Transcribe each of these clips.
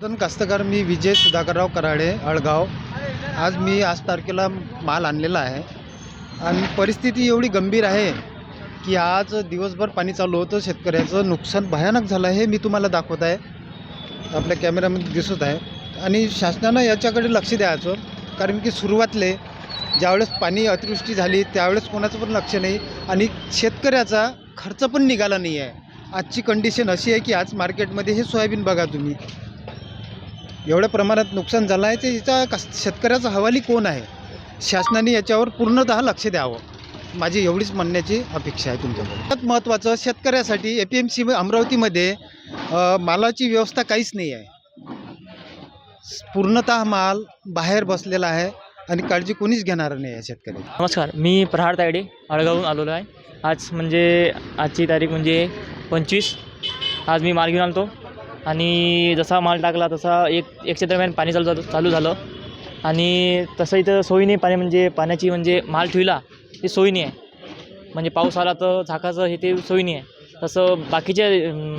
पण कास्तकार मी विजय सुधाकरराव कराडे अळगाव आज मी आज तारखेला माल आणलेला आहे. आणि परिस्थिती एवढी गंभीर आहे की आज दिवसभर पाणी चालू होतं शेतकऱ्याचं नुकसान भयानक झालं हे मी तुम्हाला दाखवत आहे. आपल्या कॅमेऱ्यामध्ये दिसत आहे. आणि शासनानं याच्याकडे लक्ष द्यायचं कारण की सुरुवातले ज्यावेळेस पाणी अतिवृष्टी झाली त्यावेळेस कोणाचं पण लक्ष नाही आणि शेतकऱ्याचा खर्च पण निघाला नाही आहे. आजची कंडिशन अशी आहे की आज मार्केटमध्ये हे सोयाबीन बघा तुम्ही. एवढ्या प्रमाणात नुकसान झालं आहे ते याचा कस शेतकऱ्याचा हवाली कोण आहे? शासनाने याच्यावर पूर्णतः लक्ष द्यावं. माझी एवढीच म्हणण्याची अपेक्षा आहे तुमच्याकडे. सगळ्यात महत्त्वाचं शेतकऱ्यासाठी ए पी एम सी अमरावतीमध्ये मालाची व्यवस्था काहीच नाही आहे. पूर्णतः माल बाहेर बसलेला आहे आणि काळजी कोणीच घेणार नाही आहे शेतकरी नमस्कार मी प्रहार तायडे अळगावून आलेलो आहे. आज म्हणजे आजची तारीख म्हणजे पंचवीस. आज मी माल घेऊन आलतो. आणि जसा माल टाकला तसा एक एकशे दरम्यान पाणी चालू झालं चालू झालं. आणि तसं इथं सोयी नाही पाणी म्हणजे पाण्याची म्हणजे माल ठेवला ते सोयी नाही आहे. म्हणजे पाऊस आला तर झाकाचं हे ते सोयी नाही आहे. तसं बाकीच्या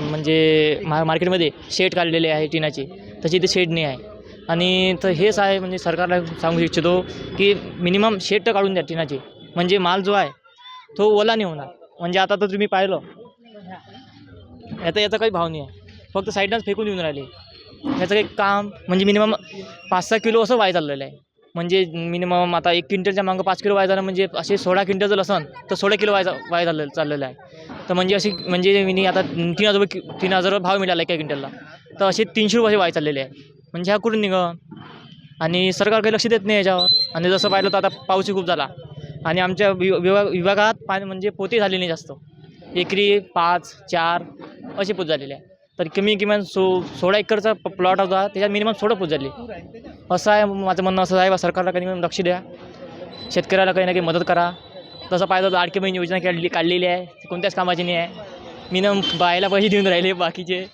म्हणजे मा मार्केटमध्ये शेड काढलेले आहे टिनाचे तशी इथे शेड नाही आहे. आणि तर हेच आहे म्हणजे सरकारला सांगू इच्छितो की मिनिमम शेड तर काढून द्या टिनाचे. म्हणजे माल जो आहे तो ओला नाही होणार. म्हणजे आता तर तुम्ही पाहिलं. याचा याचा काही भाव नाही आहे. फक्त साईडनंच फेकून देऊन राहिले. ह्याचं काही काम म्हणजे मिनिमम पाच सहा किलो असं वाय चाललेलं आहे. म्हणजे मिनिमम आता एक क्विंटलच्या मागं पाच किलो वाय झालं म्हणजे असे सोळा क्विंटल जर असन तर सोळा किलो वाय वाय झालं चाललेलं आहे. तर म्हणजे अशी म्हणजे मी आता तीन हजार रुपये तीन हजार रुपये भाव मिळाला एका क्विंटलला. तर असे तीनशे रुपये वाय चाललेले आहे. म्हणजे ह्या कुठून निघ आणि सरकार काही लक्ष देत नाही याच्यावर. आणि जसं पाहिलं तर आता पाऊसही खूप झाला. आणि आमच्या वि विभाग विभागात पाणी म्हणजे पोते झाले नाही जास्त. एकरी पाच चार असे पोत झालेले आहे. तर कमी किमान सो सोळा एकरचा प्लॉट होता. त्याच्यात मिनिमम सोळा पोत झाली. असं आहे माझं म्हणणं असं आहे. बा सरकारला काही लक्ष द्या. शेतकऱ्याला काही ना काही मदत करा. तसं पाहिजे तर आडकी बहीण योजना काढली काढलेली आहे. कोणत्याच कामाची नाही आहे. मिनिमम बायला पैसे देऊन राहिले बाकीचे.